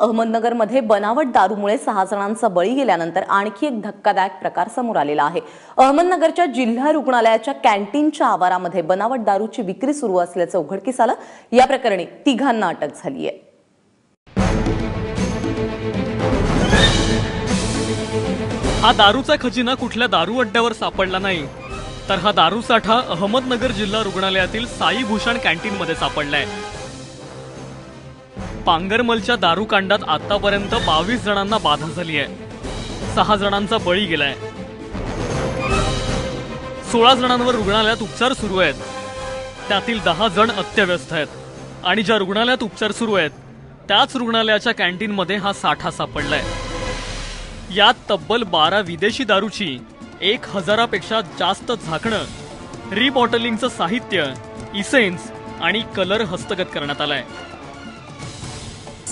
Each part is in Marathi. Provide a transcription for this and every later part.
अहमदनगरमध्ये बनावट दारूमुळे सहा जणांचा बळी गेल्यानंतर आणखी एक धक्कादायक प्रकार समोर आलेला आहे. अहमदनगरच्या जिल्हा रुग्णालयाच्या कॅन्टीनच्या आवारामध्ये बनावट दारूची विक्री सुरू असल्याचं उघडकीस आलं. या प्रकरणी तिघांना अटक झाली आहे. हा दारूचा खजिना कुठल्या दारू अड्ड्यावर सापडला नाही तर हा दारू साठा अहमदनगर जिल्हा रुग्णालयातील साई भूषण कॅन्टीनमध्ये सापडलाय. पांगरमलच्या दारूकांडात आतापर्यंत बावीस जणांना बाधा झाली आहे. सहा जणांचा बळी गेलाय. सोळा जणांवर रुग्णालयात उपचार सुरू आहेत. त्यातील दहा जण अत्यव्यस्त आहेत. आणि ज्या रुग्णालयात उपचार सुरू आहेत त्याच रुग्णालयाच्या कॅन्टीनमध्ये हा साठा सापडलाय. यात तब्बल बारा विदेशी दारूची एक हजारापेक्षा जास्त झाकणं रिबॉटलिंगचं साहित्य इसेन्स आणि कलर हस्तगत करण्यात आलाय.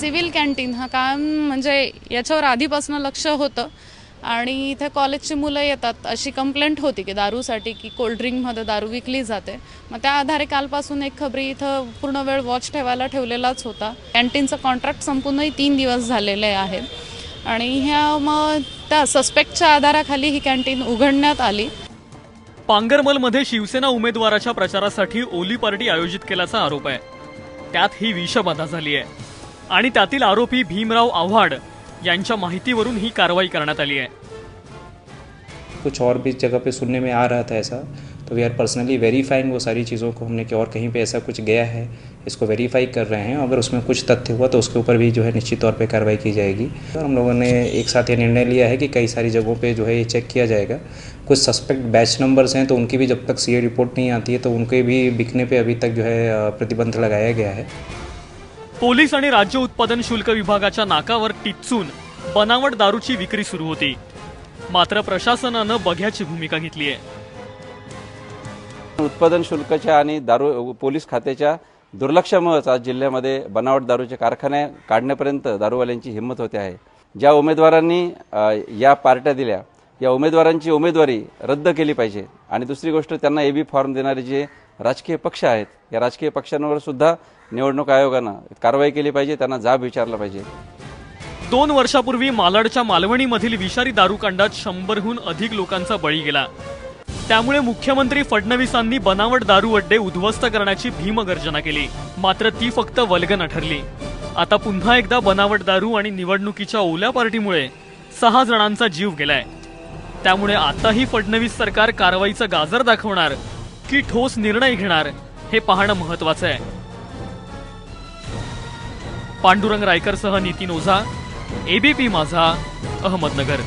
सिव्हिल कॅन्टीन हा काम म्हणजे याच्यावर आधीपासून लक्ष होतं. आणि इथे कॉलेजची मुलं येतात अशी कंप्लेंट होती की दारूसाठी की कोल्ड्रिंकमध्ये दारू विकली जाते. मग त्या आधारे कालपासून एक खबरी इथं पूर्ण वेळ वॉच ठेवायला ठेवलेलाच होता. कॅन्टीनचं कॉन्ट्रॅक्ट संपूर्णही तीन दिवस झालेले आहेत. आणि ह्या मग त्या सस्पेक्टच्या आधाराखाली ही कॅन्टीन उघडण्यात आली. पांगरमलमध्ये शिवसेना उमेदवाराच्या प्रचारासाठी ओली पार्टी आयोजित केल्याचा आरोप आहे. त्यात ही विषबाधा झाली आहे. आणि त्यातील आरोपी भीमराव आव्हाड यांच्या माहितीवरून ही कारवाई करण्यात आली आहे. कुछ और भी जगह पे सुनने में आ रहा था ऐसा तो वी आर पर्सनली वेरीफाइंग वो सारी चीज़ों को, हमने कि और कहीं पे ऐसा कुछ गया है, इसको वेरीफाई कर रहे हैं, अगर उसमें कुछ तथ्य हुआ तो उसके ऊपर भी जो है निश्चित तौर पे कार्रवाई की जाएगी। और हम लोगों ने एक साथ ये निर्णय लिया है कि कई सारी जगहों पे जो है ये चेक किया जाएगा। कुछ सस्पेक्ट बैच नंबर्स हैं तो उनकी भी जब तक सीए रिपोर्ट नहीं आती है तो उनके भी बिकने पर अभी तक जो है प्रतिबंध लगाया गया है। पोलीस आणि राज्य उत्पादन शुल्क विभागाच्या नाकावर टिचून बनावट दारूची विक्री सुरू होती. मात्र प्रशासनानं बघ्याची भूमिका घेतली आहे उत्पादन शुल्काच्या आणि दारू पोलीस खात्याच्या दुर्लक्षामुळेच आज जिल्ह्यामध्ये बनावट दारूचे कारखाने काढण्यापर्यंत दारूवाल्यांची हिंमत होते आहे. ज्या उमेदवारांनी या पार्ट्या दिल्या या उमेदवारांची उमेदवारी रद्द केली पाहिजे. आणि दुसरी गोष्ट त्यांना ए बी फॉर्म देणारे जे राजकीय पक्ष आहेत. या राजकीय पक्षांवर सुद्धा निवडणूक आयोगानं कारवाई केली पाहिजे त्यांना जाब विचारला पाहिजे. दोन वर्षापूर्वी मालाडच्या मालवणीमधील विषारी दारूकांडात शंभरहून अधिक लोकांचा बळी गेला. त्यामुळे मुख्यमंत्री फडणवीसांनी बनावट दारू अड्डे उद्ध्वस्त करण्याची भीमगर्जना केली. मात्र ती फक्त वल्गना ठरली. आता पुन्हा एकदा बनावट दारू आणि निवडणुकीच्या ओल्या पार्टीमुळे सहा जणांचा जीव गेलाय. त्यामुळे आताही फडणवीस सरकार कारवाईचं गाजर दाखवणार की ठोस निर्णय घेणार हे पाहणं महत्वाचं आहे. पांडुरंग रायकरसह नितीन ओझा एबीपी माझा अहमदनगर.